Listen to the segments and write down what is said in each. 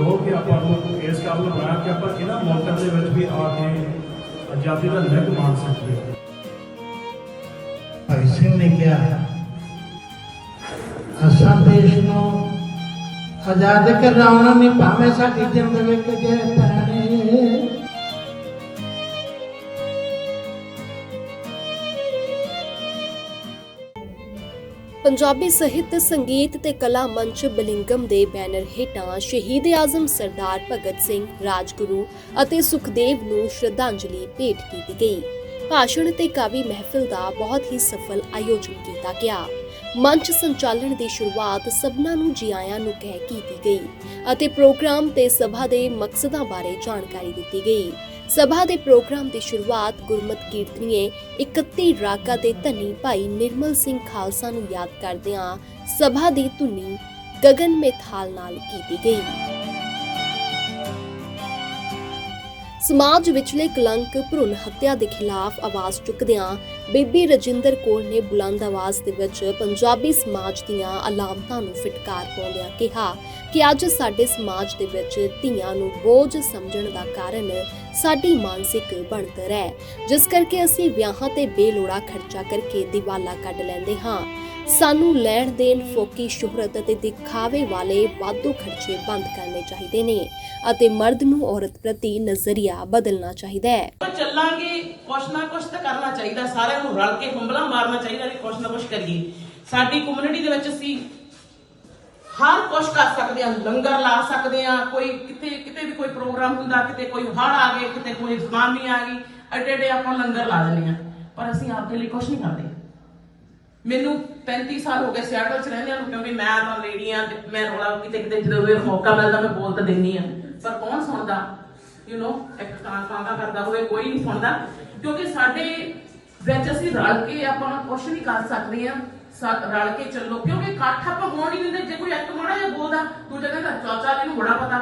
ਜੋ ਕਿ ਆਪਾਂ ਨੂੰ ਇਸ ਕਾਬਲ ਬਣਾਇਆ ਕਿ ਆਪਾਂ ਇਹਨਾਂ ਮੌਕਿਆਂ ਦੇ ਵਿੱਚ ਵੀ ਆ ਕੇ ਆਜ਼ਾਦੀ ਦਾ ਨਿੱਘ ਮਾਣ ਸਕੀਏ ਭਾਈ ਸਿੰਘ ਨੇ ਕਿਹਾ, ਅਸਾਂ ਦੇਸ਼ ਨੂੰ ਆਜ਼ਾਦ ਕਰਾਉਣਾ ਨਹੀਂ, ਭਾਵੇਂ ਸਾਡੀ ਜਿੰਦ ਵਿੱਚ ਜੇ ਪੰਜਾਬੀ ਸਾਹਿਤ, ਸੰਗੀਤ ਤੇ ਕਲਾ ਮੰਚ ਬਲਿੰਗਮ ਦੇ ਬੈਨਰ ਹੇਠਾਂ ਸ਼ਹੀਦ ਆਜ਼ਮ ਸਰਦਾਰ ਭਗਤ ਸਿੰਘ, ਰਾਜਗੁਰੂ ਅਤੇ ਸੁਖਦੇਵ ਨੂੰ ਸ਼ਰਧਾਂਜਲੀ ਭੇਟ ਕੀਤੀ ਗਈ। ਭਾਸ਼ਣ ਤੇ ਕਾਵੀ ਮਹਿਫਿਲ ਦਾ ਬਹੁਤ ਹੀ ਸਫਲ ਆਯੋਜਨ ਕੀਤਾ ਗਿਆ। ਮੰਚ ਸੰਚਾਲਨ ਦੀ ਸ਼ੁਰੂਆਤ ਸਭਨਾ ਨੂੰ ਜੀ ਆਇਆਂ ਨੂੰ ਕਹਿ ਕੀਤੀ ਗਈ ਅਤੇ ਪ੍ਰੋਗਰਾਮ ਤੇ ਸਭਾ ਦੇ ਮਕਸਦਾਂ ਬਾਰੇ ਜਾਣਕਾਰੀ ਦਿੱਤੀ ਗਈ। ਸਭਾ ਦੇ ਪ੍ਰੋਗਰਾਮ ਦੀ ਸ਼ੁਰੂਆਤ ਗੁਰਮਤ ਕੀਰਤਨੀਏ 31 ਰਾਗਾ ਦੇ ਧਨੀ ਭਾਈ ਨਿਰਮਲ ਸਿੰਘ ਖਾਲਸਾ ਨੂੰ ਯਾਦ ਕਰਦਿਆਂ ਸਭਾ ਦੀ ਧੁਨੀ ਗਗਨ ਮੇਥਾਲ ਨਾਲ ਕੀਤੀ ਗਈ। ਸਮਾਜ ਵਿਚਲੇ ਕਲੰਕ ਭਰੂਣ ਹੱਤਿਆ ਦੇ ਖਿਲਾਫ ਆਵਾਜ਼ ਚੁੱਕਦਿਆਂ ਬੀਬੀ ਰਜਿੰਦਰ ਕੌਰ ਨੇ ਬੁਲੰਦ ਆਵਾਜ਼ ਦੇ ਵਿੱਚ ਪੰਜਾਬੀ ਸਮਾਜ ਦੀਆਂ ਅਲਾਮਤਾਂ ਨੂੰ ਫਿਟਕਾਰ ਪਾਉਂਦਿਆਂ ਕਿਹਾ ਕਿ ਅੱਜ ਸਾਡੇ ਸਮਾਜ ਦੇ ਵਿੱਚ ਧੀਆਂ ਨੂੰ ਬੋਝ ਸਮਝਣ ਦਾ ਕਾਰਨ ਸਾਡੀ ਮਾਨਸਿਕ ਬਣਤਰ ਹੈ। ਜਿਸ ਕਰਕੇ ਅਸੀਂ ਵਿਆਹਾਂ ਤੇ ਬੇਲੋੜਾ ਖਰਚਾ ਕਰਕੇ ਦਿਵਾਲਾ ਕੱਢ ਲੈਂਦੇ ਹਾਂ। ਸਾਨੂੰ ਲੈਣ ਦੇਣ, ਫੋਕੀ, ਸ਼ੋਹਰਤ ਅਤੇ ਦਿਖਾਵੇ ਵਾਲੇ ਵਾਧੂ ਖਰਚੇ ਬੰਦ ਕਰਨੇ ਚਾਹੀਦੇ ਨੇ ਅਤੇ ਮਰਦ ਨੂੰ ਔਰਤ ਪ੍ਰਤੀ ਨਜ਼ਰੀਆ ਬਦਲਣਾ ਚਾਹੀਦਾ ਹੈ। ਚੱਲਾਂਗੇ, ਕੁਛ ਨਾ ਕੁਛ ਤਾਂ ਕਰਨਾ ਚਾਹੀਦਾ। ਸਾਰਿਆਂ ਨੂੰ ਰਲ ਕੇ ਹੰਬਲਾ ਮਾਰਨਾ ਚਾਹੀਦਾ ਕਿ ਕੁਛ ਨਾ ਕੁਛ ਕਰੀਏ। ਸਾਡੀ ਕਮਿਊਨਿਟੀ ਦੇ ਵਿੱਚ ਅਸੀਂ ਹਰ ਕੁਛ ਕਰ ਸਕਦੇ ਹਾਂ, ਲੰਗਰ ਲਾ ਸਕਦੇ ਹਾਂ, ਕੋਈ ਕਿਤੇ ਕਿਤੇ ਵੀ ਕੋਈ ਪ੍ਰੋਗਰਾਮ ਹੁੰਦਾ, ਕਿਤੇ ਕੋਈ ਹੜ ਆ ਗਏ, ਕਿਤੇ ਕੋਈ ਜ਼ੁਕਾਮੀ ਆ ਗਈ ਅੱਡੇ ਅੱਡੇ ਆਪਾਂ ਲੰਗਰ ਲਾ ਦਿੰਦੇ ਹਾਂ। ਪਰ ਅਸੀਂ ਆਪਦੇ ਲਈ ਕੁਛ ਨਹੀਂ ਕਰਦੇ। ਮੈਨੂੰ 35 ਸਾਲ ਹੋ ਗਏ ਸਿਆਟਲ ਚ ਰਹਿੰਦਿਆਂ ਨੂੰ, ਕਿਉਂਕਿ ਮੈਂ ਤਾਂ ਲੇਡੀ ਆ ਮੈਂ ਰੋਲਾ ਕਿਤੇ ਕਿਤੇ ਜਦੋਂ ਵੀ ਮੌਕਾ ਮਿਲਦਾ, ਮੈਂ ਬੋਲ ਤਾਂ ਦਿੰਨੀ ਆ ਪਰ ਕੌਣ ਸੁਣਦਾ? ਯੂ نو ਇੱਕ ਕਾਂ ਕਾਂਗਾ ਕਰਦਾ ਹੋਵੇ, ਕੋਈ ਨਹੀਂ ਸੁਣਦਾ। ਕਿਉਂਕਿ ਸਾਡੇ ਵਿੱਚ ਅਸੀਂ ਰਲ ਕੇ ਆਪਾਂ ਕੁਝ ਨਹੀਂ ਕਰ ਸਕਦੇ ਆ ਰਲ ਕੇ ਚੱਲੋ। ਕਿਉਂਕਿ ਇਕੱਠ ਆਪਾਂ ਹੋਣ ਨਹੀਂ ਦਿੰਦੇ। ਜੇ ਕੋਈ ਇੱਕ ਮਾੜਾ ਜਿਹਾ ਬੋਲਦਾ ਦੂਜਾ ਕਹਿੰਦਾ ਚਾਚਾ ਜੀ ਨੂੰ ਬੜਾ ਪਤਾ।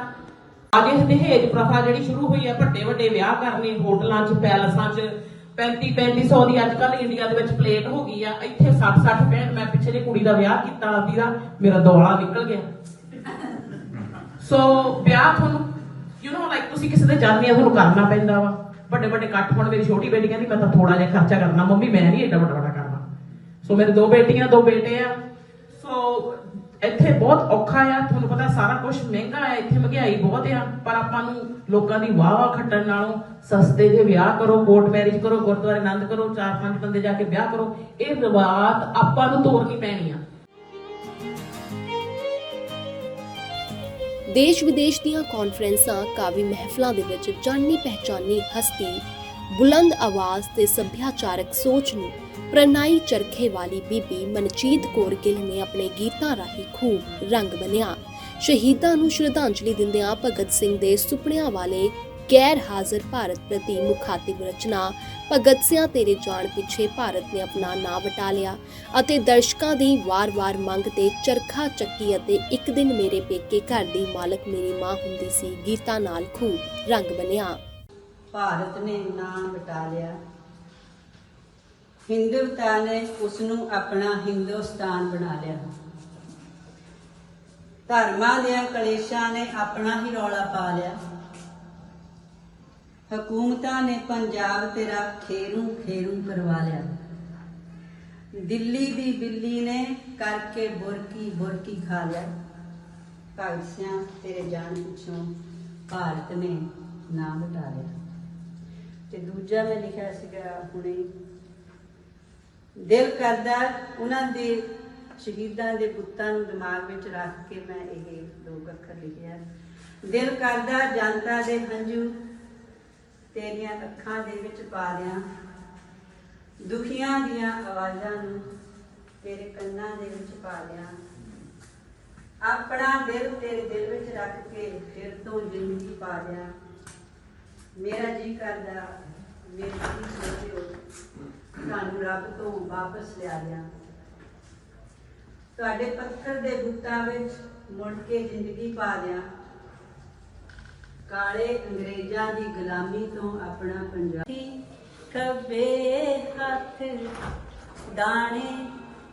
ਇਹ ਦਹੇਜ ਪ੍ਰਥਾ ਜਿਹੜੀ ਸ਼ੁਰੂ ਹੋਈ ਆ ਵੱਡੇ ਵੱਡੇ ਵਿਆਹ ਕਰਨੇ ਹੋਟਲਾਂ 'ਚ ਪੈਲਸਾਂ 'ਚ 35 3500 ਦੀ ਅੱਜ ਕੱਲ ਇੰਡੀਆ ਦੇ ਵਿੱਚ ਪਲੇਟ ਹੋ ਗਈ ਆ। ਇੱਥੇ 60 60 65 ਮੈਂ ਪਿੱਛੇ ਜੇ ਕੁੜੀ ਦਾ ਵਿਆਹ ਕੀਤਾ ਆਪਦੀ ਦਾ ਮੇਰਾ ਦੋਲਾ ਨਿਕਲ ਗਿਆ। ਸੋ ਵਿਆਹ ਤੁਹਾਨੂੰ ਯੂ نو ਲਾਈਕ ਤੁਸੀਂ ਕਿਸੇ ਦੇ ਜਾਂਦੇ ਆ ਤੁਹਾਨੂੰ ਕਰਨਾ ਪੈਂਦਾ ਵਾ। ਵੱਡੇ ਵੱਡੇ ਇਕੱਠ ਹੁਣ ਮੇਰੀ ਛੋਟੀ ਬੇਟੀ ਕਹਿੰਦੀ ਮੈਂ ਤਾਂ ਥੋੜਾ ਜਿਹਾ ਖਰਚਾ ਕਰਨਾ ਮੰਮੀ ਮੈਂ ਨਹੀਂ ਏਡਾ ਵੱਡਾ ਵੱਡਾ ਕਰਨਾ। ਸੋ ਮੇਰੇ ਦੋ ਬੇਟੀਆਂ ਦੋ ਬੇਟੇ ਆ ਸੋ ਇੱਥੇ ਬਹੁਤ ਔਖਾ ਆ ਤੁਹਾਨੂੰ ਪਤਾ ਸਾਰਾ ਕੁਝ ਮਹਿੰਗਾ ਆ ਇੱਥੇ ਮਹਿੰਗਾਈ ਬਹੁਤ ਆ ਪਰ ਆਪਾਂ ਨੂੰ ਲੋਕਾਂ ਦੀ ਵਾਹ ਵਾਹ ਖੱਟਣ ਨਾਲੋਂ ਸਸਤੇ ਜੇ ਵਿਆਹ ਕਰੋ ਕੋਰਟ ਮੈਰਿਜ ਕਰੋ ਗੁਰਦੁਆਰੇ ਆਨੰਦ ਕਰੋ ਚਾਰ ਪੰਜ ਬੰਦੇ ਜਾ ਕੇ ਵਿਆਹ ਕਰੋ ਇਹ ਰਿਵਾਤ ਆਪਾਂ ਨੂੰ ਤੋੜਨੀ ਪੈਣੀ ਆ ਦੇਸ਼ ਵਿਦੇਸ਼ ਦੀਆਂ ਕਾਨਫਰੰਸਾਂ ਕਾਵੀ ਮਹਿਫਲਾਂ ਦੇ ਵਿੱਚ ਜਾਣੀ ਪਹਿਚਾਨੀ ਹਸਤੀ ਬੁਲੰਦ ਆਵਾਜ਼ ਤੇ ਸੱਭਿਆਚਾਰਕ ਸੋਚ ਨੂੰ ਪ੍ਰਣਾਈ ਚਰਖੇ ਵਾਲੀ ਬੀਬੀ ਮਨਜੀਤ ਕੌਰ ਗਿੱਲ ਨੇ ਆਪਣੇ ਗੀਤਾਂ ਰਾਹੀਂ ਖੂਬ ਰੰਗ ਬੰਨਿਆ। ਸ਼ਹੀਦਾਂ ਨੂੰ ਸ਼ਰਧਾਂਜਲੀ ਦਿੰਦਿਆਂ ਭਗਤ ਸਿੰਘ ਦੇ ਸੁਪਨਿਆਂ ਵਾਲੇ ਗੈਰ ਹਾਜ਼ਰ ਭਾਰਤ ਪ੍ਰਤੀ ਮੁਖਾਤਿਬ ਰਚਨਾ, ਭਗਤ ਸਿਆਂ ਤੇਰੇ ਜਾਣ ਪਿੱਛੇ ਭਾਰਤ ਨੇ ਆਪਣਾ ਨਾਂ ਵਟਾ ਲਿਆ ਅਤੇ ਦਰਸ਼ਕਾਂ ਦੀ ਵਾਰ-ਵਾਰ ਮੰਗ ਤੇ ਚਰਖਾ ਚੱਕੀ ਅਤੇ ਇੱਕ ਦਿਨ ਮੇਰੇ ਪੇਕੇ ਘਰ ਦੀ ਮਾਲਕ ਮੇਰੀ ਮਾਂ ਹੁੰਦੀ ਸੀ, ਗੀਤਾਂ ਨਾਲ ਖੂਬ ਰੰਗ ਬਣਿਆ ਭਾਰਤ ਨੇ ਨਾਮ ਵਟਾ ਲਿਆ। ਹਿੰਦੁਤਾ ਨੇ ਉਸ ਨੂੰ ਆਪਣਾ ਹਿੰਦੁਸਤਾਨ ਬਣਾ ਲਿਆ। ਧਰਮਾਂ ਦੀਆਂ ਕਲੇਸ਼ਾਂ ਨੇ ਆਪਣਾ ਹੀ ਰੌਲਾ ਪਾ ਲਿਆ। ਹਕੂਮਤਾਂ ਨੇ ਪੰਜਾਬ ਤੇਰਾ ਖੇਰੂ ਖੇਰੂ ਕਰਵਾ ਲਿਆ। ਦਿੱਲੀ ਦੀ ਬਿੱਲੀ ਨੇ ਕਰਕੇ ਬੁਰਕੀ ਬੁਰਕੀ ਖਾ ਲਿਆ। ਭਗਤ ਸਿਆਂ ਤੇਰੇ ਜਾਣ ਪਿੱਛੋਂ ਭਾਰਤ ਨੇ ਨਾਮ ਵਟਾ ਲਿਆ। ਤੇ ਦੂਜਾ ਮੈਂ ਲਿਖਿਆ ਸੀਗਾ ਹੁਣੇ ਦਿਲ ਕਰਦਾ ਉਹਨਾਂ ਦੇ ਸ਼ਹੀਦਾਂ ਦੇ ਪੁੱਤਾਂ ਨੂੰ ਦਿਮਾਗ ਵਿੱਚ ਰੱਖ ਕੇ ਮੈਂ ਇਹ ਦੋ ਅੱਖਰ ਲਿਖਿਆ। ਦਿਲ ਕਰਦਾ ਜਨਤਾ ਦੇ ਹੰਝੂ ਤੇਰੀਆਂ ਅੱਖਾਂ ਦੇ ਵਿੱਚ ਪਾ ਦਿਆਂ। ਦੁਖੀਆਂ ਦੀਆਂ ਆਵਾਜ਼ਾਂ ਨੂੰ ਤੇਰੇ ਕੰਨਾਂ ਦੇ ਵਿੱਚ ਪਾ ਦਿਆਂ। ਆਪਣਾ ਦਿਲ ਤੇਰੇ ਦਿਲ ਵਿੱਚ ਰੱਖ ਕੇ ਫਿਰ ਤੋਂ ਜ਼ਿੰਦਗੀ ਪਾ ਦਿਆਂ। ਮੇਰਾ ਜੀ ਕਰਦਾ ਮੇਰੀ ਸੋਚਿਓ ਤੁਹਾਨੂੰ ਰੱਬ ਤੋਂ ਵਾਪਸ ਲਿਆ ਦਿਆਂ ਤੁਹਾਡੇ ਪੱਥਰ ਦੇ ਬੁੱਤਾਂ ਵਿੱਚ ਮੁੜ ਕੇ ਜ਼ਿੰਦਗੀ ਪਾ ਦਿਆਂ। ਕਾਲੇ ਅੰਗਰੇਜ਼ਾਂ ਦੀ ਗੁਲਾਮੀ ਤੋਂ ਆਪਣਾ ਪੰਜਾਬ। ਖੱਬੇ ਹੱਥ, ਦਾਣੇ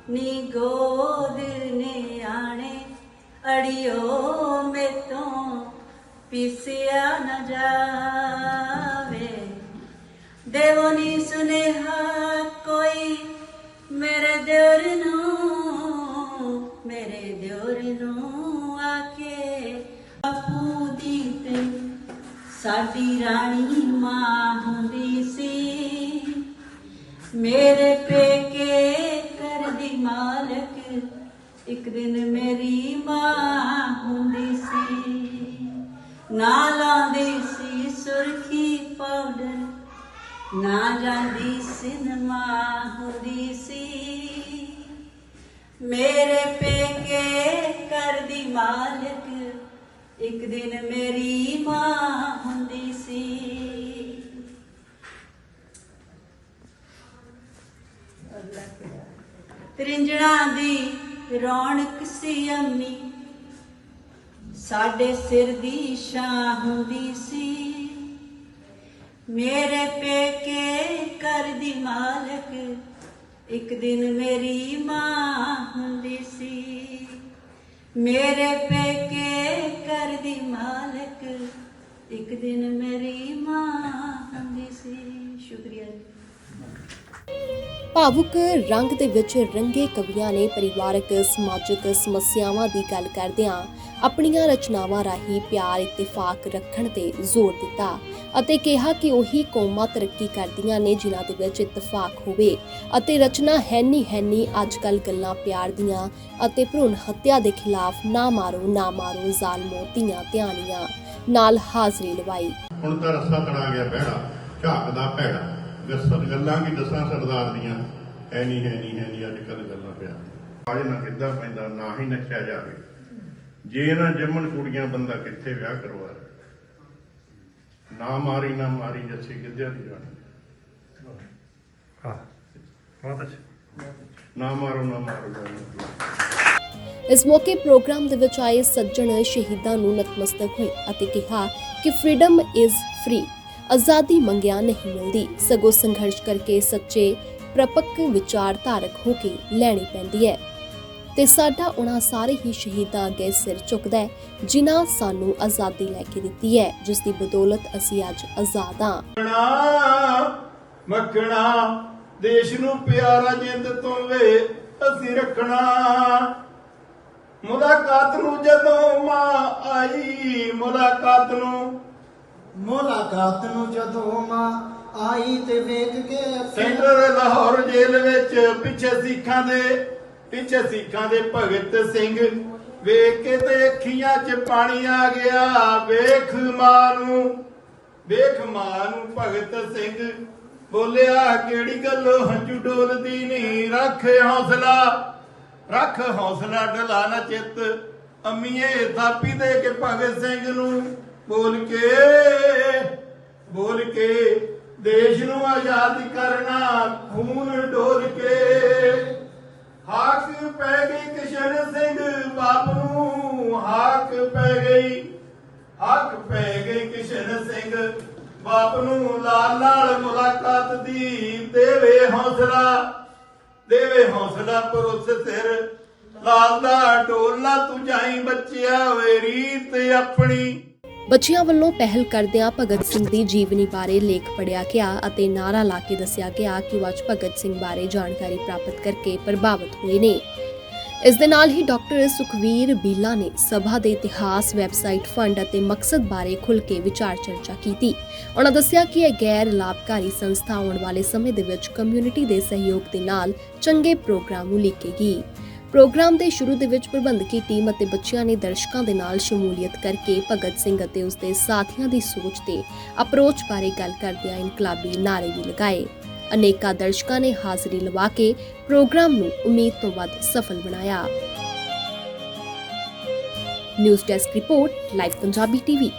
ਨੀ ਗੋਦ ਨੇ ਆਣੇ। ਅੜਿਓ ਮੇਤੋਂ ਪੀਸਿਆ ਨਾ ਜਾਵੇ। ਦੇਵੋ ਨੀ ਸੁਨੇਹਾ ਕੋਈ ਮੇਰੇ ਦਿਓਰ ਨੂੰ ਮੇਰੇ ਦਿਓਰ ਨੂੰ ਆਕੇ ਬਾਪੂ ਦੀ ਤੇ ਸਾਡੀ ਰਾਣੀ ਮਾਂ ਹੁੰਦੀ ਸੀ ਮੇਰੇ ਪੇਕੇ ਕਰਦੀ ਮਾਲਕ ਇੱਕ ਦਿਨ ਮੇਰੀ ਮਾਂ ਹੁੰਦੀ ਸੀ ਨਾ ਲਾਉਂਦੀ ਸੀ ਸੁਰਖੀ ਪਾਊਡਰ ਨਾ ਜਾਂਦੀ ਸਿਨਮਾ ਹੁੰਦੀ ਸੀ। ਮੇਰੇ ਪੇਕੇ ਕਰਦੀ ਮਾਲਕ ਇੱਕ ਦਿਨ ਮੇਰੀ ਮਾਂ ਹੁੰਦੀ ਸੀ। ਤ੍ਰਿੰਜਣਾ ਦੀ ਰੌਣਕ ਸੀ ਅੰਮੀ। ਸਾਡੇ ਸਿਰ ਦੀ ਛਾਂ ਹੁੰਦੀ ਸੀ। ਮੇਰੇ ਪੇਕੇ ਕਰਦੀ ਮਾਲਕ, ਇੱਕ ਦਿਨ ਮੇਰੀ ਮਾਂ ਹੁੰਦੀ ਸੀ। ਮੇਰੇ ਪੇਕੇ ਕਰਦੀ ਮਾਲਕ, ਇੱਕ ਦਿਨ ਮੇਰੀ ਮਾਂ ਹੁੰਦੀ ਸੀ। ਸ਼ੁਕਰੀਆ ਭਾਵੁਕ ਰੰਗ ਦੇ ਵਿੱਚ ਰੰਗੇ ਕਵੀਆਂ ਨੇ ਪਰਿਵਾਰਕ, ਸਮਾਜਿਕ ਸਮੱਸਿਆਵਾਂ ਦੀ ਗੱਲ ਕਰਦਿਆਂ ਆਪਣੀਆਂ ਰਚਨਾਵਾਂ ਰਾਹੀਂ ਪਿਆਰ, ਇਤਫਾਕ ਰੱਖਣ ਤੇ ਜ਼ੋਰ ਦਿੱਤਾ ਅਤੇ ਕਿਹਾ ਕਿ ਉਹੀ ਕੌਮਾਂ ਤਰੱਕੀ ਕਰਦੀਆਂ ਨੇ ਜਿਨ੍ਹਾਂ ਦੇ ਵਿੱਚ ਇਤਫਾਕ ਹੋਵੇ ਅਤੇ ਰਚਨਾ ਹੈਨੀ ਹੈਨੀ ਅੱਜ ਕੱਲ ਗੱਲਾਂ ਪਿਆਰ ਦੀਆਂ ਅਤੇ ਭਰੂਣ ਹੱਤਿਆ ਦੇ ਖਿਲਾਫ ਨਾ ਮਾਰੋ ਨਾ ਮਾਰੋ ਜ਼ਾਲਮੋ, ਧੀਆਂ ਧਿਆਨੀਆਂ ਨਾਲ ਹਾਜ਼ਰੀ ਲਵਾਈ। ਹੁਣ ਤਾਂ ਰਸਾ ਤੜਾ ਗਿਆ ਬਹਿੜਾ ਝਾਕਦਾ ਭੈੜਾ। ਗੱਸਾਂ ਗੱਲਾਂ ਕੀ ਦੱਸਾਂ ਸਰਦਾਰ ਦੀਆਂ। ਐ ਨਹੀਂ ਹੈ ਨਹੀਂ ਹੈ ਨਹੀਂ ਅੱਜ ਕੱਲ ਗੱਲਾਂ ਪਿਆ। ਆਜ ਨਾ ਕਿੱਦਾਂ ਪੈਂਦਾ ਨਾ ਹੀ ਨੱਚਿਆ ਜਾਵੇ। ਜੇ ਨਾ ਜੰਮਣ ਕੁੜੀਆਂ ਬੰਦਾ ਕਿੱਥੇ ਵਿਆਹ ਕਰਵਾ ਨਾ ਮਾਰੀ ਨਾ ਮਾਰੀ ਜੱਸੀ ਕਿੱਧਰ ਦੀ ਜਾਣੀ? ਹਾਂ। ਬਹੁਤ ਅੱਛਾ। ਨਾ ਮਾਰੋ ਨਾ ਮਾਰੋ ਇਸ ਮੌਕੇ ਪ੍ਰੋਗਰਾਮ ਦੇ ਵਿੱਚ ਆਏ ਸੱਜਣ ਸ਼ਹੀਦਾਂ ਨੂੰ ਨਤਮਸਤਕ ਹੋਏ ਅਤੇ ਕਿਹਾ ਕਿ ਫ੍ਰੀडम ਇਜ਼ ਫ੍ਰੀ ਆਜ਼ਾਦੀ ਮੰਗਿਆ ਨਹੀਂ ਮਿਲਦੀ। ਸਗੋਂ ਸੰਘਰਸ਼ ਕਰਕੇ ਸੱਚੇ ਪ੍ਰਪੱਕ ਵਿਚਾਰ ਹੋ ਕੇ ਲੈਣੀ ਪੈਂਦੀ ਹੈ। ਤੇ ਸਾਡਾ ਉਹਨਾਂ ਸਾਰੇ ਹੀ ਸ਼ਹੀਦਾਂ ਅੱਗੇ ਸਿਰ ਝੁਕਦਾ ਹੈ, ਜਿਨ੍ਹਾਂ ਸਾਨੂੰ ਆਜ਼ਾਦੀ ਲੈ ਕੇ ਦਿੱਤੀ ਹੈ, ਜਿਸ ਦੀ ਬਦੌਲਤ ਅਸੀਂ ਅੱਜ ਆਜ਼ਾਦ ਹਾਂ। ਮੱਖਣਾ ਦੇਸ਼ ਨੂੰ ਪਿਆਰਾ ਜਿੰਦ ਤੋਂ ਵੇ ਅਸੀਂ ਰੱਖਣਾ। ਮੁਲਾਕਾਤ ਨੂੰ ਜਦੋਂ ਮਾਂ ਆਈ, ਮੁਲਾਕਾਤ ਨੂੰ ਮੁਲਾਕਾਤ ਨੂੰ ਜਦੋਂ ਮਾਂ ਆਈ ਤੇ ਵੇਖ ਕੇ ਸੈਂਟਰ ਲਾਹੌਰ ਜੇਲ੍ਹ ਵਿੱਚ ਪਿੱਛੇ ਸਿੱਖਾਂ ਦੇ, ਪਿੱਛੇ ਸਿੱਖਾਂ ਦੇ ਭਗਤ ਸਿੰਘ। ਵੇਖ ਕੇ ਤੇ ਅੱਖੀਆਂ 'ਚ ਪਾਣੀ ਆ ਗਿਆ। ਵੇਖ ਮਾਂ ਨੂੰ, ਵੇਖ ਮਾਂ ਨੂੰ ਭਗਤ ਸਿੰਘ ਬੋਲਿਆ, ਕਿਹੜੀ ਗੱਲੋਂ ਹੰਝੂ ਡੋਲਦੀ ਨਹੀਂ ਰੱਖ ਹੌਸਲਾ ਰੱਖ ਹੌਸਲਾ ਢਲਾ ਨਾ ਚਿੱਤ। ਅੰਮੀਏ ਥਾਪੀ ਦੇ ਕੇ ਭਗਤ ਸਿੰਘ ਨੂੰ ਬੋਲ ਕੇ ਬੋਲ ਕੇ, ਦੇਸ਼ ਨੂੰ ਆਜ਼ਾਦ ਕਰਨਾ ਖੂਨ ਡੋਲ ਕੇ। ਹਾਕ ਪੈ ਗਈ ਕਿਸ਼ਨ ਸਿੰਘ ਬਾਪ ਨੂੰ, ਹਾਕ ਪੈ ਗਈ, ਹਾਕ ਪੈ ਗਈ ਕਿਸ਼ਨ ਸਿੰਘ ਬਾਪ ਨੂੰ। ਲਾਲ ਨਾਲ ਮੁਲਾਕਾਤ ਦੀ ਦੇਵੇ ਹੌਸਲਾ ਦੇਵੇ ਹੌਸਲਾ ਪਰੁੱਤ ਸਿਰ। ਲਾਲ ਦਾ ਢੋਲਾ ਤੂੰ ਜਾਈ ਬੱਚਿਆ ਵੇ ਰੀਤ ਆਪਣੀ। ਬੱਚਿਆਂ ਵੱਲੋਂ ਪਹਿਲ ਕਰਦਿਆਂ ਭਗਤ ਸਿੰਘ ਦੀ ਜੀਵਨੀ ਬਾਰੇ ਲੇਖ ਪੜਿਆ ਗਿਆ ਅਤੇ ਨਾਰਾ ਲਾ ਕੇ ਦੱਸਿਆ ਗਿਆ ਕਿ ਉਹ ਭਗਤ ਸਿੰਘ ਬਾਰੇ ਜਾਣਕਾਰੀ ਪ੍ਰਾਪਤ ਕਰਕੇ ਪ੍ਰਭਾਵਿਤ ਹੋਏ ਨੇ। ਇਸ ਦੇ ਨਾਲ ਹੀ ਡਾਕਟਰ ਸੁਖਵੀਰ ਬੀਲਾ ਨੇ ਸਭਾ ਦੇ ਇਤਿਹਾਸ, ਵੈਬਸਾਈਟ ਫੰਡ ਅਤੇ ਮਕਸਦ ਬਾਰੇ ਖੁੱਲ੍ਹ ਕੇ ਵਿਚਾਰ ਚਰਚਾ ਕੀਤੀ। ਉਹਨਾਂ ਦੱਸਿਆ ਕਿ ਇਹ ਗੈਰ ਲਾਭਕਾਰੀ ਸੰਸਥਾ ਆਉਣ ਵਾਲੇ ਸਮੇਂ ਦੇ ਵਿੱਚ ਕਮਿਊਨਿਟੀ ਦੇ ਸਹਿਯੋਗ ਦੇ ਨਾਲ ਚੰਗੇ ਪ੍ਰੋਗਰਾਮ ਉਲੀਕੇਗੀ ਪ੍ਰੋਗਰਾਮ ਦੇ ਸ਼ੁਰੂ ਦੇ ਵਿੱਚ ਪ੍ਰਬੰਧਕੀ ਟੀਮ ਅਤੇ ਬੱਚਿਆਂ ਨੇ ਦਰਸ਼ਕਾਂ ਦੇ ਨਾਲ ਸ਼ਮੂਲੀਅਤ ਕਰਕੇ ਭਗਤ ਸਿੰਘ ਅਤੇ ਉਸ ਦੇ ਸਾਥੀਆਂ ਦੀ ਸੋਚ ਤੇ ਅਪਰੋਚ ਬਾਰੇ ਗੱਲ ਕਰਦਿਆਂ ਇਨਕਲਾਬੀ ਨਾਅਰੇ ਵੀ ਲਗਾਏ। ਅਨੇਕਾਂ ਦਰਸ਼ਕਾਂ ਨੇ ਹਾਜ਼ਰੀ ਲਵਾ ਕੇ ਪ੍ਰੋਗਰਾਮ ਨੂੰ ਉਮੀਦ ਤੋਂ ਵੱਧ ਸਫਲ ਬਣਾਇਆ। News desk report, live Punjabi TV.